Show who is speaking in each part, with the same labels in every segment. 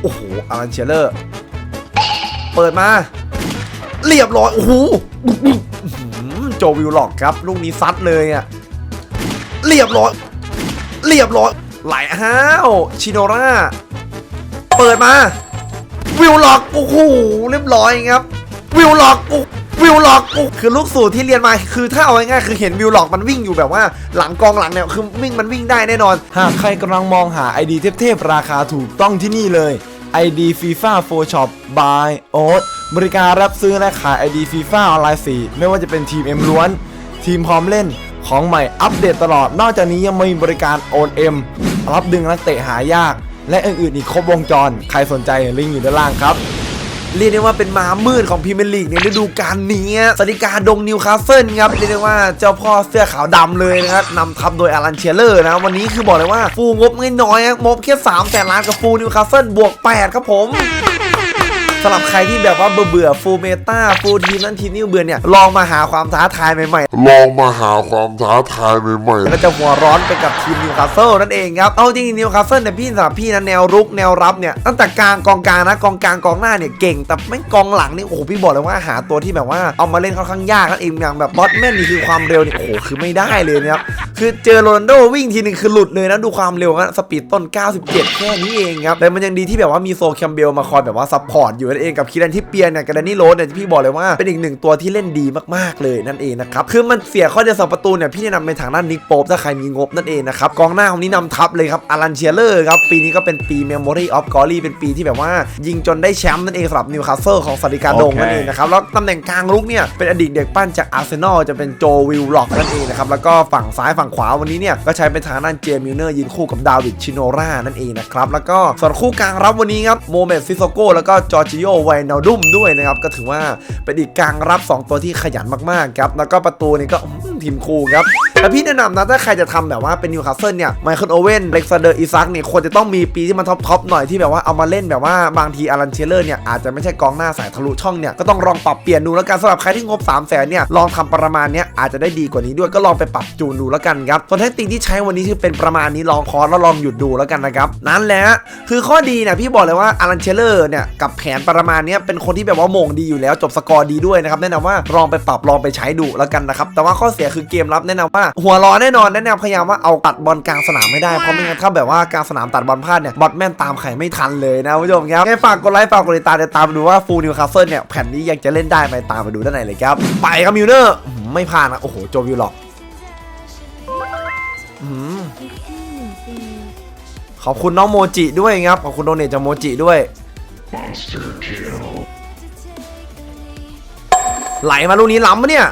Speaker 1: โอ้โหอารันเชลเลอร์ เปิดมา เรียบร้อย โอ้โหโจวิลล็อกครับ ลูกนี้ซัดเลยอะ เรียบร้อย เรียบร้อย ไหลอ้าวชิโนราเปิดมา วิลล็อก โอ้โห เรียบร้อยครับ วิลล็อกโอ้ วิลล็อกคือลูกสูตรที่เรียนมาคือถ้าเอาง่ายๆคือเห็นวิลล็อกมันวิ่งอยู่แบบว่าหลังกองหลังเนี่ยคือวิ่งมันวิ่งได้แน่นอน
Speaker 2: หากใครกำลังมองหา ID เทพๆราคาถูกต้องที่นี่เลย ID FIFA 4 Shop by Oat บริการรับซื้อและขาย ID FIFA ออนไลน์4ไม่ว่าจะเป็นทีม M ล้วน ทีมพร้อมเล่นของใหม่อัปเดตตลอด นอกจากนี้ยังมีบริการโอน M รับดึงนักเตะหายาก และอื่นๆอีกครบวงจร ใครสนใจลิงก์อยู่ด้านล่างครับ
Speaker 1: เรียกได้ว่าเป็นม้ามืดของพรีเมียร์ลีกในฤดูกาลนี้สติกาดงนิวคาสเซิลครับเรียกได้ว่าเจ้าพ่อเสื้อขาวดำเลยนะครับนำทัพโดยอารันเชียเลอร์นะวันนี้คือบอกเลยว่าฟูงบน้อยๆครับงบแค่3แสนล้านกับฟูนิวคาสเซิลบวก8ครับผม สำหรับใครที่แบบว่าเบื่อเบื่อฟูลเมตาฟูลทีมนั้นทีมนี้เบื่อเนี่ยลองมาหาความท้าทายใหม่ๆ
Speaker 3: ลองมาหาความท้าทายใหม่ๆ
Speaker 1: ก็จะหัวร้อนไปกับทีมนิวคาสเซิลนั่นเองครับเอาจริงๆนิวคาสเซิลเนี่ยพี่สำหรับพี่นะแนวรุกแนวรับเนี่ยตั้งแต่กลางกองกลางนะกองกลางกองหน้าเนี่ยเก่ง แต่ไม่งกองหลังนี่โอ้โหพี่บอกเลยว่าหาตัวที่แบบว่าเอามาเล่นค่อนข้างยากนั่นเองอย่างแบบบอสแมนนี่คือความเร็วนี่โอ้โหคือไม่ได้เลยนะครับคือเจอโรนัลโดวิ่งทีนึงคือหลุดเลยนะดูความเร็วนะสปีดต้น 97 แค่นี้เองครับแต่มันยังดีที่แบบว่ามีโซแคมเบลมาคอยแบบว่าซัพพอร์ตอยู่นั่นเองกับคีรันที่เปียเนี่ยกับแดนนี่โรสเนี่ยพี่บอกเลยว่าเป็นอีกหนึ่งตัวที่เล่นดีมากๆเลยนั่นเองนะครับคือมันเสียข้อเดียวสองประตูเนี่ยพี่แนะนำไปทางด้านนิกโป๊ปถ้าใครมีงบนั่นเองนะครับกองหน้าของนี้นำทัพเลยครับอารันเชียเลอร์ครับปีนี้ก็เป็นปี Memory of Glory เป็นปีที่แบบว่า ยิงจนได้แชมป์นั่นเองสำหรับนิวคาสเซิลของสติกาดง
Speaker 2: โอเค
Speaker 1: นั่นเองนะครับแล้วตำแหน่งกลางลุกเนี่ยเป็นอดีตเด็กปั้นจากอาร์เซนอลจะเป็นโจวิลล็อกนั่นเองนะครับแล้วก็ฝั่งซ้ายฝั่งขวาวันนี้เนี่ยก็ใช้เป็นทางด้านเจมส์มิลเนอร์ยืนคู่กับดาวิดชิโนรานั่นเองนะครับแล้วก็ส่วนคู่กลางรับวันนี้ครับโมเมดซิโซโกแล้วก็จอร์จิโอไวนาดุมด้วยนะครับ ก็ถือว่าเป็นอีกกลางรับ 2 ตัวที่ขยันมากๆครับ แล้วก็ประตูนี่ก็ ทีมคูครับแต่พี่แนะนำนะถ้าใครจะทำแบบว่าเป็นนิวคาสเซิลเนี่ยไมเคิลโอเว่นเล็กซาเดอร์อิซักเนี่ยควรจะต้องมีปีที่มันท็อปท็อปหน่อยที่แบบว่าเอามาเล่นแบบว่าบางทีอารันเชลเลอร์เนี่ยอาจจะไม่ใช่กองหน้าสายทะลุช่องเนี่ยก็ต้องลองปรับเปลี่ยนดูแล้วกันสำหรับใครที่งบ3 0 0แสนเนี่ยลองทำประมาณเนี้ยอาจจะได้ดีกว่านี้ด้วยก็ลองไปปรับจูนดูแล้วกันครับส่วนเทคนิคที่ใช้วันนี้คือเป็นประมาณนี้ลองพอสแล้วลองหยุดดูแล้วกันนะครับนั่นแหละคือข้อดีเนี่ยพี่บอกเลยว่าอารันเชลเลอร์เนี่ยกับแผนประมาณเนี้ยเป็นคนที่แบบว่าโมงดีอยู่แล้วจบสกอร์ดีด้วยนะครับแนะนำว่าลองไปปรับลองไปใช้ดูแล้วกันนะครับแต่ว่าข้อเสียคือเกมรับแนะนำว่า หัวร้อนแน่นอนแนะนำพยายามว่าเอาตัดบอลกลางสนามไม่ได้เพราะไม่งั้นถ้าแบบว่ากลางสนามตัดบอลพลาดเนี่ยบอทแม่นตามไข่ไม่ทันเลยนะคุณผู้ชมครับให้ฝากกดไลค์ฝากกดติดตามเดี๋ยวตามไปดูว่าฟูลนิวคาสเซิลเนี่ยแผ่นนี้ยังจะเล่นได้ไหมตามไปดูด้านในเลยครับไปครับมิวเนอร์อื้อหือไม่ผ่านนะโอ้โหโจวิลล็อกอื้อหือขอบคุณน้องโมจิด้วยครับ ขอบคุณโดเนทจากโมจิด้วย ไหลมาลูกนี้ล้ำปะเนี่ย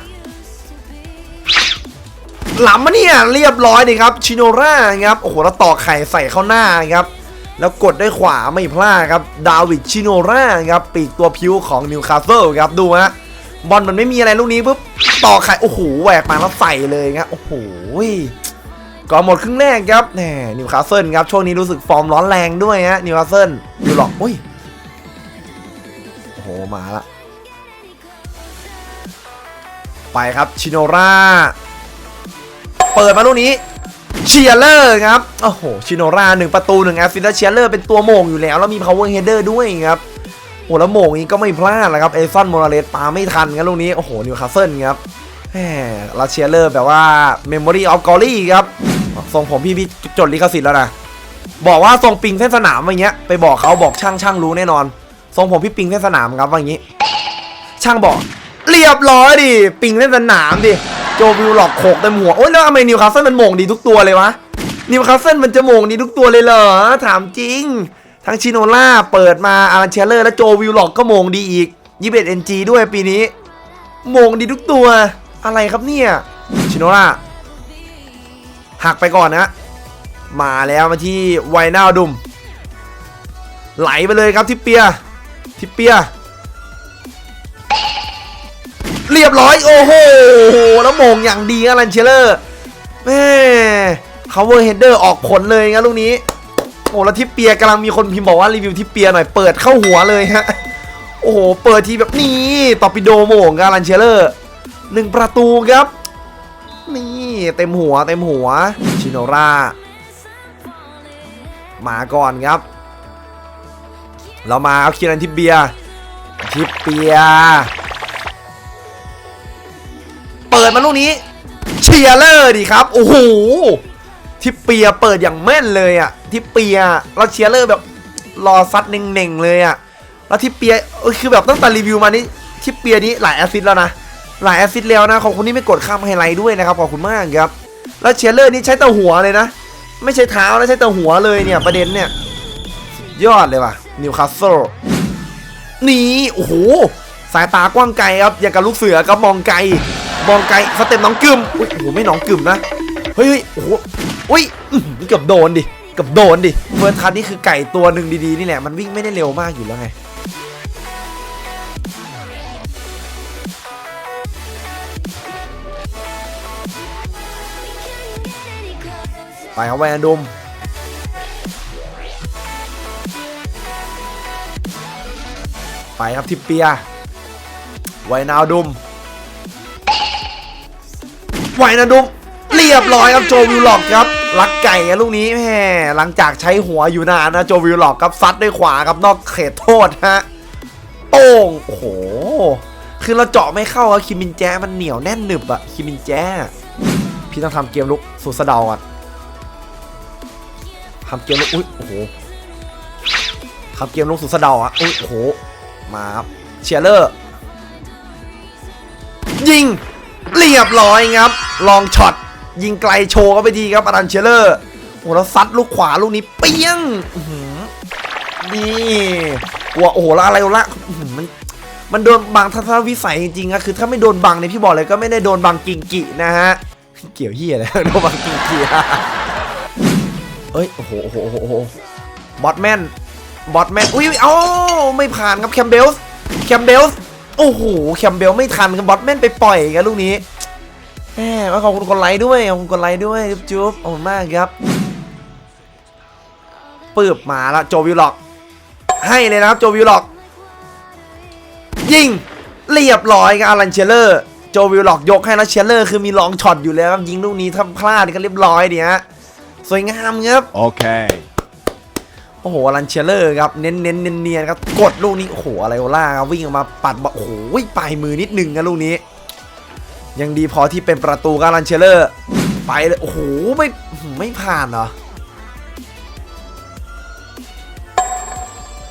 Speaker 1: หล้ำมาเนี่ยเรียบร้อยดีครับชิโนราครับโอ้โหแล้วต่อไข่ใส่เข้าหน้าครับแล้วกดด้วยขวาไม่พลาดครับดาวิดชิโนราครับปีกตัวพิวของนิวคาสเซิลครับดูฮะบอลมันไม่มีอะไรลูกนี้ปุ๊บต่อไข่โอ้โหแหวกมาแล้วใส่เลยครับโอ้โหก่อนหมดครึ่งแรกครับแหมนิวคาสเซิลครับช่วงนี้รู้สึกฟอร์มร้อนแรงด้วยฮะนิวคาสเซิลดูหรอกโอ้ยโอ้โหมาละไปครับชิโนรา เปิดมาลูกนี้เชียร์เลอร์ครับโอ้โหชิโนราหนึ่งประตูหนึ่งแอสซิสต์เชียร์เลอร์เป็นตัวโม่งอยู่แล้ว แล้วมี power header ด้วยครับโอ้แล้วโม่งนี้ก็ไม่พลาดแล้วครับเอซอนโมราเลสปาไม่ทันครับลูกนี้โอ้โหนิวคาสเซิลครับแหมลาเชียร์เลอร์แบบว่า memory of glory ครับส่งผมพี่พี่จดลิขสิทธิ์แล้วนะบอกว่าส่งปิงเส้นสนามอย่างเงี้ยไปบอกเขาบอกช่างช่างรู้แน่นอนส่งผมพี่ปิงเส้นสนามครับว่าอย่างงี้ ช่างบอก เรียบร้อยดิปิงเล่นสนามดิ โจวิลหลอกโขกเต็มหัว โอ้ยแล้วทำไมนิวคาสเซิลมันโม่งดีทุกตัวเลยวะ นิวคาสเซิลมันจะโม่งดีทุกตัวเลยเหรอ ถามจริง ทั้งชิโนล่าเปิดมาอารันเชลเลอร์และโจวิลหลอกก็โม่งดีอีกยี่สิบเอ็ดเอ็นจีด้วยปีนี้ โม่งดีทุกตัว อะไรครับเนี่ย ชิโนล่าหักไปก่อนนะ มาแล้วมาที่ไวนาดุม ไหลไปเลยครับทิปเปีย ทิปเปีย เรียบร้อยโอ้โหแล้วโมงอย่างดีอลันเชลเลอร์แม่ cover header ออกผลเลยงั้นลูกนี้โอ้แล้วทิปเปียกำลังมีคนพิมพ์บอกว่ารีวิวทิปเปียหน่อยเปิดเข้าหัวเลยฮะโอ้โหเปิดทีแบบนี้ตอปิโดโมงกับอลันเชลเลอร์หนึ่งประตูครับ นี่เต็มหัวเต็มหัวชิโนรามาก่อนครับ เรามาเอาคีรันทิปเบียทิปเปีย เปิดมาลูกนี้เชียร์เลอร์ดิครับ โอ้โหทิปเปียเปิดอย่างแม่นเลยอะทิปเปียแล้วเชียร์เลอร์แบบรอซัดเน่งๆเลยอะแล้วทิปเปียคือแบบตั้งแต่รีวิวมานี่ทิปเปียนี้หลายแอซิสต์แล้วนะหลายแอซิสต์แล้วนะขอบคุณที่ไม่กดข้ามไฮไลท์ด้วยนะครับขอบคุณมากครับ แล้วเชียร์เลอร์นี่ใช้แต่หัวเลยนะ ไม่ใช่เท้านะใช้แต่หัวเลยเนี่ยประเด็นเนี่ยยอดเลยว่ะนิวคาสเซิลนี่โอ้โหสายตากว้างไกลครับอย่างกับลูกเสือครับมองไกล มองไกลสเต็ปน้องกึมอุ้ยโอ้โหไม่น้องกึมนะเฮ้ยเฮ้ยโอ้โหอุ้ยอือหือเกือบโดนดิเกือบโดนดิเฟิร์นทันนี่คือไก่ตัวหนึ่งดีๆนี่แหละมันวิ่งไม่ได้เร็วมากอยู่แล้วไงไปครับแวนดุมไปครับทิปเปียไวนาวดุม ไวนาดุมเรียบร้อยครับโจวิลล็อกครับลักไก่ลูกนี้แหมหลังจากใช้หัวอยู่นานนะโจวิลล็อกครับซัดด้วยขวาครับนอกเขตโทษฮะโป้งโอ้โหคือเราเจาะไม่เข้าอะคิมินแจมันเหนียวแน่นหนึบอะคิมินแจพี่ต้องทำเกมลุกสู่สะเดาก่อนทำเกมลุกอุ้ยโอ้โหทำเกมลุกสุดสะเดาอะอุ้ยโอ้โหมาครับเชียร์เลอร์ยิง เรียบร้อยครับ ลองช็อตยิงไกลโชว์ก็ไปดีครับอดันเชียร์เลอร์โอ้โหแล้วซัดลูกขวาลูกนี้เปี้ยงนี่กลัวโอ้โหล้วอะไรละมันมันโดนบังทัศนวิสัยจริงๆอะคือถ้าไม่โดนบังเนี่ยพี่บอกเลยก็ไม่ได้โดนบังกิงกินะฮะเกี่ยวเฮียอะไรโดนบังกิงกิเอ้ยโอ้โหโอ้โหโอ้โหโอ้โหบอทแมนบอทแมนอุ้ยเอ้าไม่ผ่านครับแคมเบลส์แคมเบลส์ โอ้โหแคมเบลไม่ทันครับบอทแมนไปปล่อยกันลูกนี้แหมขอบคุณคนไลค์ด้วยขอบคุณคนไลค์ด้วยจุ๊บขอบคุณมากครับปืบมาแล้วโจวิลล็อก ให้เลยนะครับโจวิลล็อก ยิงเรียบร้อยครับอารันเชลเลอร์โจวิลล็อกยกให้แล้วเชลเลอร์คือมีลองช็อตอยู่แล้วครับยิงลูกนี้ถ้าพลาดก็เรียบร้อยดีฮะสวยงามครับ
Speaker 4: Okay.
Speaker 1: โอ้โหลันเชลเลอร์ครับ เน้นเน้นเนียนเนียนครับ กดลูกนี้ โอ้โหอะไรโอล่าครับวิ่งออกมาปัดบอลโอ้โหปลายมือนิดนึงนะลูกนี้ ยังดีพอที่เป็นประตูครับลันเชลเลอร์ ไปเลย โอ้โห ไม่ไม่ผ่านเหรอ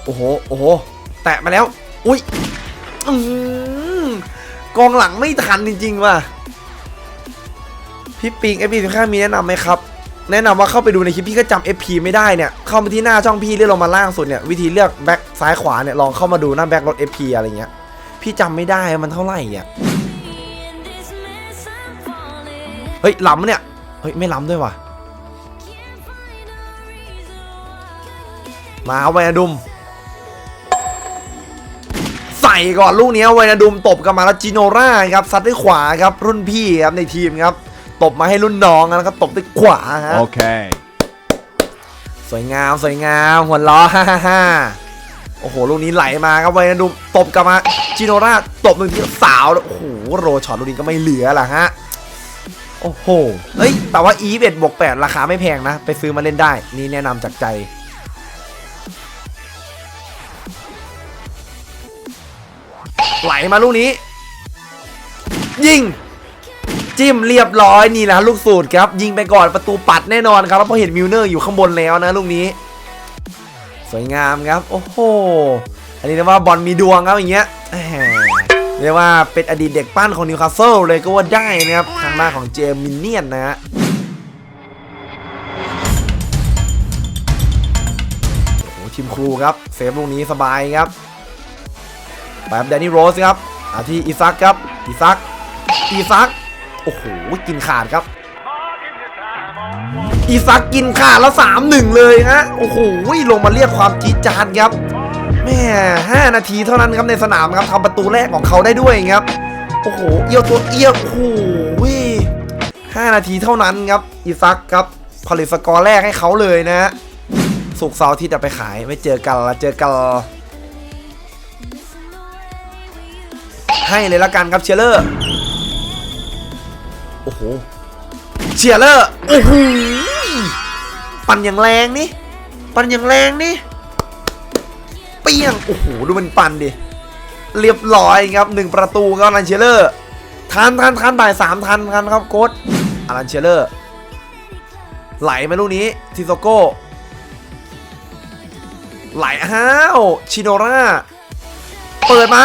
Speaker 1: โอ้โห โอ้โห แตะมาแล้ว อุ้ยอือหือกองหลังไม่ทันจริง ๆ ว่ะ พี่ปิงเอฟพีสิบห้ามีแนะนำไหมครับ แนะนำว่าเข้าไปดูในคลิปพี่ก็จำ FP ไม่ได้เนี่ย เข้ามาที่หน้าช่องพี่เลื่อนลงมาล่างสุดเนี่ย วิธีเลือกแบ็คซ้ายขวาเนี่ย ลองเข้ามาดูหน้าแบ็ครถ FP อะไรเงี้ย พี่จำไม่ได้มันเท่าไหร่อะ เฮ้ยล้ำเนี่ย เฮ้ย ไม่ล้ำด้วยว่ะ มาเอาไวนาดุม ใส่ก่อนลูกนี้ไวนาดุมตบกลับมาแล้วจิโนราครับซัดด้วยขวาครับรุ่นพี่ครับในทีมครับ ตบมาให้รุ่นน้องแล้วก็ตบด้วยขวาฮะ
Speaker 4: Okay.
Speaker 1: สวยงามสวยงามหัวล้อฮ่าฮ่าฮ่าโอ้โหลูกนี้ไหลมาครับไวนาดุมตบกลับมาจิโนราตบหนึ่งทีสาวแล้วโอ้โหโรช็อตลูกนี้ก็ไม่เหลือล่ะฮะโอ้โหเฮ้ยแต่ว่า e 1บวก8ราคาไม่แพงนะ ไปซื้อมาเล่นได้ นี่แนะนำจากใจไหลมาลูกนี้ ยิง จิ้มเรียบร้อยนี่แหละลูกสูตรครับ ยิงไปก่อนประตูปัดแน่นอนครับแล้วพอเห็นมิลเนอร์อยู่ข้างบนแล้วนะลูกนี้ สวยงามครับ โอ้โหอันนี้เรียกว่าบอลมีดวงครับอย่างเงี้ยเรียกว่าเป็นอดีตเด็กปั้นของนิวคาสเซิลเลยก็ว่าได้นะครับทางหน้านของเจมินเนียนนะฮะทีมครูครับเซฟลูกนี้สบายครับแบบแดนนี่โรสครับอาที่อีซักครับอีซักอีซัก โอ้โหกินขาดครับ อีซักกินขาดแล้วสามหนึ่งเลยฮะโอ้โหลงมาเรียกความจีจานครับแม่ห้านาทีเท่านั้นครับในสนามครับทำประตูแรกของเขาได้ด้วยครับโอ้โหเอี้ยวตัวเอี้ยวโอ้โหห้านาทีเท่านั้นครับอีซักครับผลิตสกอร์แรกให้เขาเลยนะฮะสุกเสาร์อาที่จะไปขายไม่เจอกันละเจอกันให้เลยละกันครับเชลเลอร์ โอ้โหเชียร์เลอร์โอ้โหปั่นอย่างแรงนี่ปั่นอย่างแรงนี่เปี้ยงโอ้โหดูมันปั่นดิเรียบร้อยครับหนึ่งประตูครับลันเชลเลอร์ทันทันทันบ่ายสามทันทันครับโค้ดอลันเชลเลอร์ ไหลมาลูกนี้ทิโซโก้ ไหลอ้าวชิโนราเปิดมา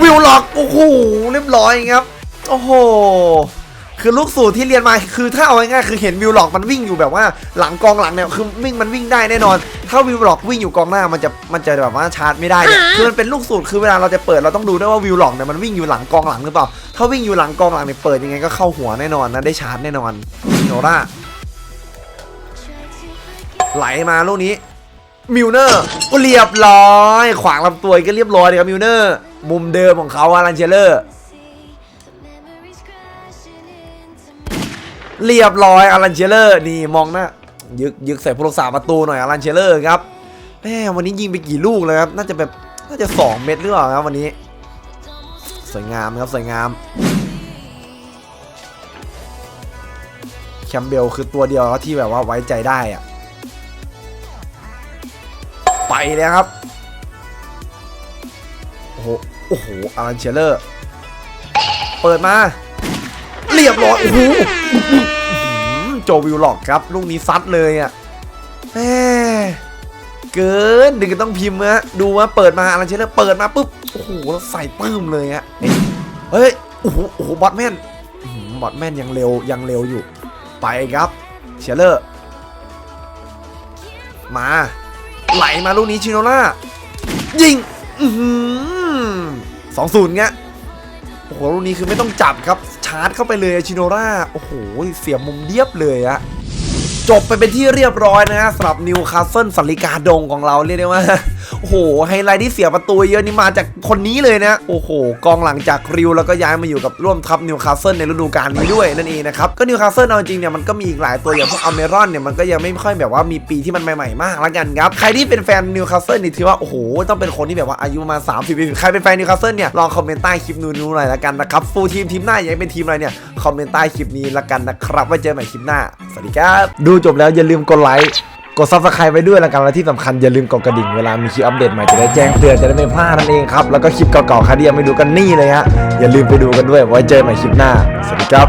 Speaker 1: วิวล็อก โอ้โหเรียบร้อยครับ โอ้โห คือลูกสูตรที่เรียนมาคือถ้าเอาง่ายๆคือเห็นวิวล็อกมันวิ่งอยู่แบบว่าหลังกองหลังเนี่ยคือวิ่งมันวิ่งได้แน่นอน ถ้าวิวล็อกวิ่งอยู่กองหน้ามันจะมันจะแบบว่าชาร์จไม่ได้เนี่ยคือมันเป็นลูกสูตรคือเวลาเราจะเปิดเราต้องดูด้วยว่าวิวล็อกเนี่ยมันวิ่งอยู่หลังกองหลังหรือเปล่าถ้าวิ่งอยู่หลังกองหลังเนี่ยเปิดยังไงก็เข้าหัวแน่นอนนะได้ชาร์จแน่นอนโนราไหลมาลูกนี้มิลเนอร์ก็เรียบร้อย ขวางลำตัวก็เรียบร้อยเลยครับมิลเนอร์ มุมเดิมของเขาอารันเชลเลอร์ เรียบร้อยอารันเชลเลอร์นี่มองหน้ายึกยึกใส่ผู้รักษาประตูหน่อยอารันเชลเลอร์ครับแม่วันนี้ยิงไปกี่ลูกเลยครับน่าจะแบบน่าจะ 2 เม็ดหรือเปล่าครับวันนี้ สวยงามครับสวยงามแคมเบลคือตัวเดียวที่แบบว่าไว้ใจได้อะไปเลยครับโอ้โหโอ้โหอารันเชลเลอร์ เปิดมา เรียบร้อยโอ้โหโจวิลล็อกครับลูกนี้ซัดเลยอะแหมเกินดึงก็ต้องพิมพ์ฮะดูว่าเปิดมาอารันเชลเลอร์เปิดมาปุ๊บโอ้โหแล้วใส่ปื้มเลยฮะเอ๊ะเฮ้ยโอ้โหโอ้โหบอทแมนบอทแมนยังเร็วยังเร็วอยู่ ไปครับเชลเลอร์มา ไหลมาลูกนี้ชิโนล่ายิงสองศูนย์เงี้ย โอ้โหลูกนี้คือไม่ต้องจับครับชาร์จเข้าไปเลยชิโนราโอ้โหเสียมุมเรียบเลยอะ จบไปเป็นที่เรียบร้อยนะฮะสำหรับนิวคาสเซิลสันลิกาดงของเราเรียกได้ว่า โอ้โห ไฮไลท์ที่เสียประตูเยอะนี่มาจากคนนี้เลยนะ โอ้โห กองหลังจากริวแล้วก็ย้ายมาอยู่กับร่วมทัพนิวคาสเซิลในฤดูกาลนี้ด้วยนั่นเองนะครับ ก็นิวคาสเซิลเอาจริงเนี่ยมันก็มีอีกหลายตัวอย่างพวกอเมรอนเนี่ยมันก็ยังไม่ค่อยแบบว่ามีปีที่มันใหม่ๆมากแล้วกันครับ ใครที่เป็นแฟนนิวคาสเซิลนี่ถือว่าโอ้โหต้องเป็นคนที่แบบว่าอายุประมาสามสิบปีใครเป็นแฟนนิวคาสเซิลเนี่ยลองคอมเมนต์ใต้คลิปนูนูหน่อยละกันนะครับฟูลทีมทีมหน้าอยากเป็นทีมอะไรเนี่ย คอมเมนต์ใต้คลิปนี้ละกันนะครับ ไว้เจอกันใหม่คลิปหน้า สวัสดีครับ ดูจบแล้วอย่าลืมกดไลค์ กด subscribe ไปด้วยละกันและที่สำคัญอย่าลืมกดกระดิ่งเวลามีคลิปอัปเดตใหม่จะได้แจ้งเตือนจะได้ไม่พลาดนั่นเองครับ แล้วก็คลิปเก่าๆใครที่ยังไม่ดูกันนี่เลยฮะ อย่าลืมไปดูกันด้วย ไว้เจอกันใหม่คลิปหน้า สวัสดีครับ